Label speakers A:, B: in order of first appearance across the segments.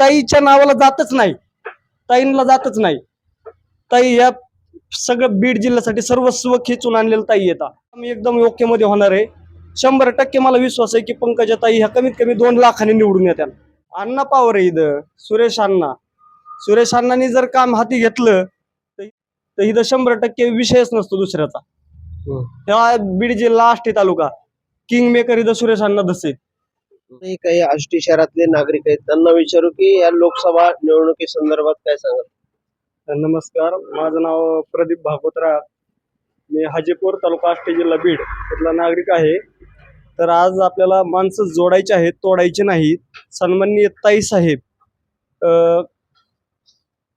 A: ताईच्या नावाला जातच नाही. ताईंना जातच नाही. ताई या सगळं बीड जिल्ह्यासाठी सर्वस्व खेचून आणलेलं ताई येतात मी एकदम योग्यमध्ये होणार आहे. शंभर टक्के मला विश्वास आहे की पंकजा ताई ह्या कमीत कमी दोन लाखांनी निवडून येत्या. अण्णा पावर आहे इथं सुरेश अण्णा. सुरेश अण्णांनी जर काम हाती घेतलं तर इथं शंभर टक्के विषयच नसतो दुसऱ्याचा. तेव्हा बीड जिल्हा आष्टी तालुका. किंग मेकर इथं सुरेश अण्णा
B: नाही काही आष्टी शहरातले नागरिक आहेत. त्यांना विचारू की या लोकसभा निवडणुकी संदर्भात काय सांगाल?
A: नमस्कार. माझं नाव प्रदीप भागवतरा मी हाजीपूर तालुका आष्टी जिल्हा बीड इथला नागरिक आहे. तर आज आपल्याला माणसं जोडायची आहेत तोडायची नाहीत सन्माननीय ताई साहेब अ,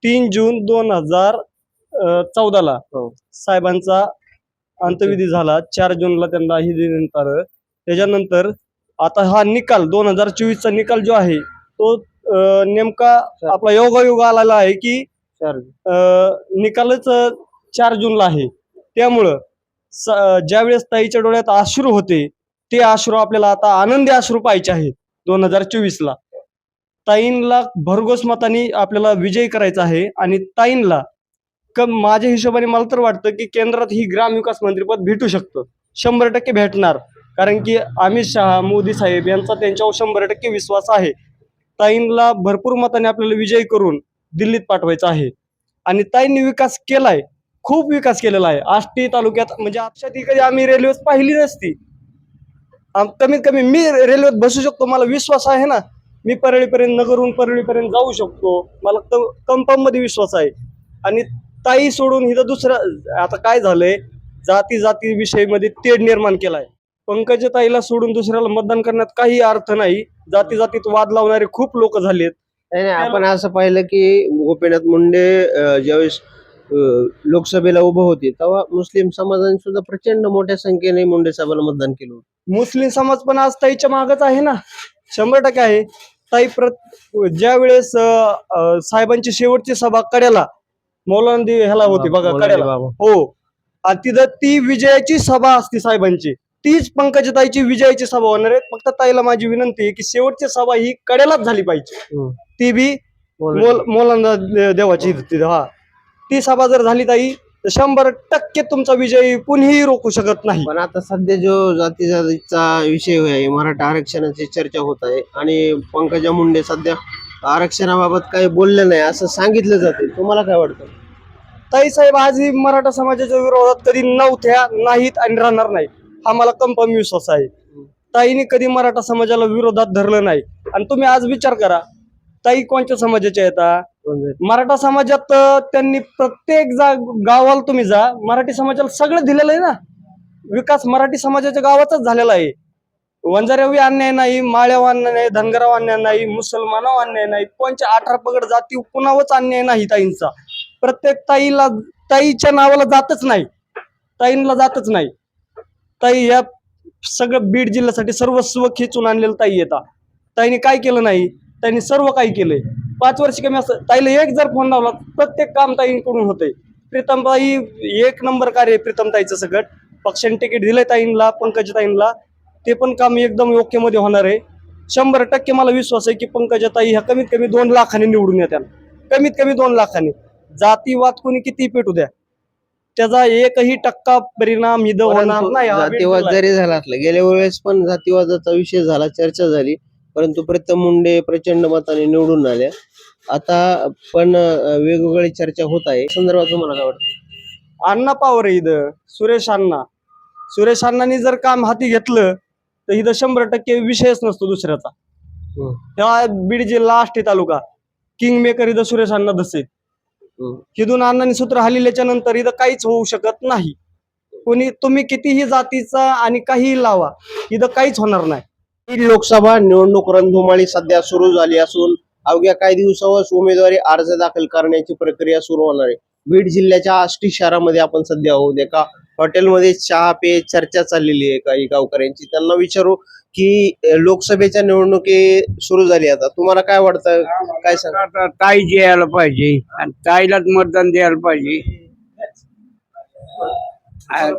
A: तीन जून दोन हजार चौदाला
B: हो.
A: साहेबांचा अंतविधी झाला. चार जूनला त्यांना ही देण्यात आलं त्याच्यानंतर आता हा निकाल दोन हजार चोवीसचा निकाल जो आहे तो नेमका आपला योगायोग आलेला आहे की निकालच चार जूनला आहे. त्यामुळं ज्यावेळेस ताईच्या डोळ्यात अश्रू होते ते अश्रू आपल्याला आता आनंदी अश्रू पाहिजे आहेत दोन हजार चोवीसला. ताईंला भरघोस मताने आपल्याला विजयी करायचा आहे आणि ताईंला क माझ्या हिशोबाने मला तर वाटतं की केंद्रात ही ग्रामविकास मंत्रीपद भेटू शकतं. शंभर टक्के भेटणार. कारण की अमित शहा मोदी साहेब यांचा त्यांच्यावर शंभर टक्के विश्वास आहे. ताईंला भरपूर मताने आपल्याला विजयी करून दिल्लीत पाठवायचा आहे. आणि ताईंनी विकास केलाय खूप विकास केलेला आहे. आष्टी तालुक्यात म्हणजे आजच्या ती कधी आम्ही रेल्वे पाहिली नसती. कमीत कमी मी रेल्वेत बसू शकतो मला विश्वास आहे ना. मी परळीपर्यंत नगरहून परळीपर्यंत जाऊ शकतो. मला कंपाऊंडमध्ये विश्वास आहे. आणि ताई सोडून इथं दुसरं आता काय झालंय? जाती जाती विषयीमध्ये तेढ निर्माण केलाय. पंकजा ताईला सोडून दुसऱ्याला मतदान करण्यात काही अर्थ नाही. जाती जातीत वाद लावणारे खूप लोक झालेत.
B: नाही नाही आपण असं पाहिलं की गोपीनाथ मुंडे अं, ज्यावेळेस अं, लोकसभेला उभं होते तेव्हा मुस्लिम समाजाने सुद्धा प्रचंड मोठ्या संख्येने मुंडे साहेबांना मतदान केलं होतं.
A: मुस्लिम समाज पण आज ताईच्या मागच आहे ना? शंभर टक्के आहे. ताई प्रत ज्या वेळेस साहेबांची शेवटची सभा कड्याला मौलाना दे- ह्याला होती बघा
B: मौलाना
A: कड्याला.
B: बाबा.
A: हो. आणि तिथं ती विजयाची सभा असते साहेबांची. तीच पंकजताईची विजयाची सभा होणार आहे फक्त ताईला माझी विनंती आहे की शेवटची सभा ही कड्यालाच झाली पाहिजे. ती बी मोल देवाची हा. ती सभा जर झाली ताई तर शंभर टक्के तुमचा विजय कुणीही रोखू शकत नाही.
B: पण आता सध्या जो जाती जातीचा विषय आहे मराठा आरक्षणाची चर्चा होत आहे आणि पंकजा मुंडे सध्या आरक्षणाबाबत काही बोलले नाही असं सांगितलं जाते. तुम्हाला काय वाटतं?
A: ताई साहेब आजही मराठा समाजाच्या विरोधात कधी नव्हत्या नाहीत आणि राहणार नाही हा मला कन्फर्म विश्वास आहे. ताईने कधी मराठा समाजाला विरोधात धरलं नाही. आणि तुम्ही आज विचार करा ताई कोणत्या समाजाच्या येतात
B: म्हणजे
A: मराठा समाजात त्यांनी प्रत्येक जा गावाला तुम्ही जा मराठी समाजाला सगळं दिलेलं आहे ना. विकास मराठी समाजाच्या गावाचाच झालेला आहे. वंजाऱ्यावी अन्याय नाही माळ्यावर अन्याय नाही धनगराव अन्याय नाही मुसलमानावर अन्याय नाही कोणच्या अठरा पगड जाती कुणावरच अन्याय नाही ताईंचा. प्रत्येक ताईला ताईच्या नावाला जातच नाही. ताईंना जातच नाही. ताई या सगळं बीड जिल्ह्यासाठी सर्वस्व खेचून आणलेलं ताई येता ताईने काय केलं नाही? ताईने सर्व काही केलंय. पाच वर्ष कमी असं ताईला एक जर फोन लावला प्रत्येक काम ताईंकडून होतंय. प्रीतमताई एक नंबर कार्य आहे प्रीतमताईचं सगळं. पक्षाने तिकीट दिलंय ताईंना पंकज ताईंना ते पण काम एकदम योग्यमध्ये होणार आहे. शंभर टक्के मला विश्वास आहे की पंकजा ताई ह्या कमीत कमी दोन लाखाने निवडून येत्या कमीत कमी दोन लाखाने. जातीवाद कोणी किती पेटू द्या. त्याचा एकही टक्का परिणाम इथं होणार नाही हा
B: जातीवाद जरी झाला असला गेल्या वेळेस पण जातीवादाचा विषय झाला चर्चा झाली परंतु प्रीतम मुंडे प्रचंड मताने निवडून आल्या आता पण अं, वेगवेगळी चर्चा होत आहे. संदर्भात तुम्हाला काय वाटतं?
A: अण्णा पावर आहे इथं सुरेश अण्णा. सुरेश अण्णांनी जर काम हाती घेतलं तर इथं शंभर टक्के विषयच नसतो दुसऱ्याचा.
B: हम्म.
A: तेव्हा बीड जिल्हा आष्टी तालुका किंग मेकर इथं सुरेश अण्णा दसे
B: हम्म.
A: तिथून अण्णांनी सूत्र हलिल्याच्या नंतर इथं काहीच होऊ शकत नाही. कोणी तुम्ही कितीही जातीचा आणि काहीही लावा इथं काहीच होणार नाही.
B: लोकसभा निवडणूक रणधुमाळी सध्या सुरू झाली असून अवघ्या काही दिवसावरच उमेदवारी अर्ज दाखल करण्याची प्रक्रिया सुरू होणार आहे. बीड जिल्ह्याच्या आष्टी शहरामध्ये आपण सध्या आहोत एका हॉटेलमध्ये चहा पे चर्चा चाललेली आहे काही गावकऱ्यांची. त्यांना विचारू की लोकसभेच्या निवडणुकी सुरू झाली आता. तुम्हाला काय वाटतं? काय सांगा?
C: आता ताई जे यायला पाहिजे आणि ताईलाच मतदान द्यायला पाहिजे. आ-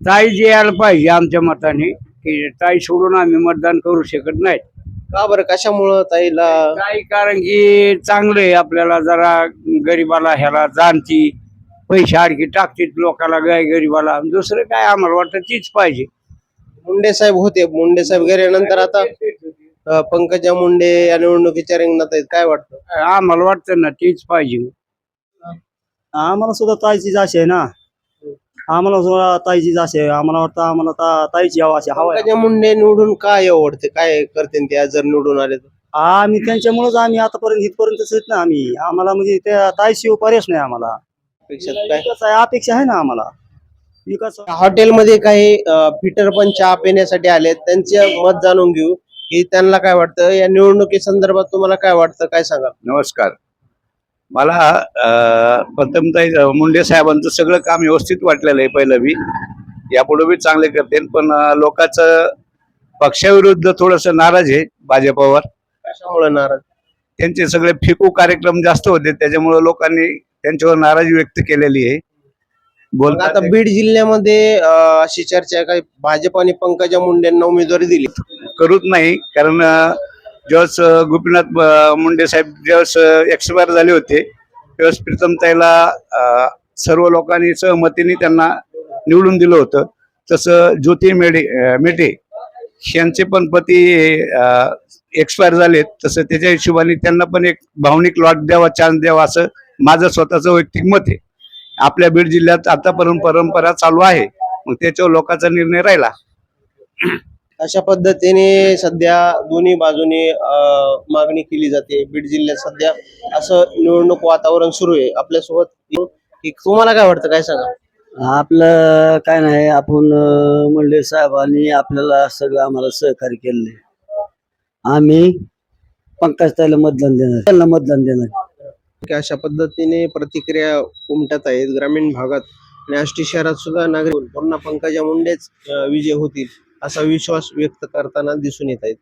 C: ताई जे यायला पाहिजे आमच्या मताने की ताई सोडून आम्ही मतदान करू शकत नाही.
B: का बरं? कशामुळं ताईला?
C: काही कारण की चांगलं आहे आपल्याला जरा गरीबाला ह्याला जाणती पैसे आणखी टाकतील लोकाला गाय गरीबाला. दुसरं काय आम्हाला वाटतं तीच पाहिजे.
B: मुंडे साहेब होते. मुंडे साहेब गेल्यानंतर आता अं, पंकजा मुंडे या निवडणुकीच्या रिंगणात आहेत. काय वाटतं?
C: आम्हाला वाटतं ना तीच पाहिजे.
A: आम्हाला सुद्धा ताईचीच आशा आहे ना. आम्हाला सुद्धा ताईचीच आशा आहे. आम्हाला वाटतं आम्हाला ता- ताईची हवा अशी हवा आहे.
B: पंकजा मुंडे निवडून काय आवडते? काय करते ते आज जर निवडून आले तर?
A: आम्ही त्यांच्यामुळेच आम्ही आतापर्यंत इथपर्यंत येत ना आम्ही. आम्हाला म्हणजे त्या ताईशिवाय पर्यायच नाही आम्हाला.
B: पेक्षा काय?
A: विकास आहे, अपेक्षा आहे ना आम्हाला. विकास
B: हॉटेलमध्ये काही फिटर पण चहा पिण्यासाठी आले त्यांचे मत जाणून घेऊ की त्यांना काय वाटतं? या निवडणुकी संदर्भात तुम्हाला काय वाटतं? काय सांगा
D: नमस्कार. मला अं, प्रथमतः मुंडे साहेबांचं सगळं काम व्यवस्थित वाटलेलं आहे पहिलं बी यापुढे बी चांगले करतील पण लोकांचं पक्षाविरुद्ध थोडस नाराज आहे भाजपवर
B: कशामुळे नाराज?
D: त्यांचे सगळे फिकू कार्यक्रम जास्त होते त्याच्यामुळे लोकांनी त्यांच्यावर नाराजी व्यक्त केलेली आहे.
B: मग
D: बोलतात
B: आता बीड जिल्ह्यामध्ये अं, अशी चर्चा आहे का? भाजप आणि पंकजा मुंडेंना उमेदवारी दिली.
D: करूच नाही कारण अं, ज्यावेळेस अं, गोपीनाथ अं, मुंडे साहेब ज्यावेळेस एक्सपायर झाले होते त्यावेळेस प्रीतम ताईला सर्व लोकांनी सहमतीने त्यांना निवडून दिलं होतं. तसं ज्योती मेडे अं, मेटे यांचे पण पती एक्सपायर झालेत. तसं त्याच्या हिशोबाने त्यांना पण एक भावनिक लॉट द्यावा चान्स द्यावा असं माझं स्वतःचं वैयक्तिक मत आहे. आपल्या बीड जिल्ह्यात आतापर्यंत परंपरा चालू आहे. मग त्याच्यावर लोकांचा निर्णय राहिला.
B: अशा पद्धतीने सध्या दोन्ही बाजूने मागणी केली जाते. बीड जिल्ह्यात सध्या असं निवडणूक वातावरण सुरू आहे. आपल्यासोबत की तुम्हाला काय वाटतं? काय सांगा?
E: आपलं काय नाही आपण मुंडे साहेबांनी आपल्याला सगळं आम्हाला सहकार्य केले आम्ही पंकज ताईला मतदान देणार त्यांना मतदान देणार.
B: अशा पद्धतीने प्रतिक्रिया उमटत आहेत. ग्रामीण भागात आणि आष्टी शहरात सुद्धा नागरिक पूर्ण पंकजा मुंडेच विजय होतील असा विश्वास व्यक्त करताना दिसून येत आहेत.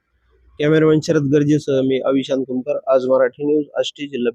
B: कॅमेरामॅन शरद गरजेसह मी अविशांत कुमकर आज मराठी न्यूज आष्टी जिल्हा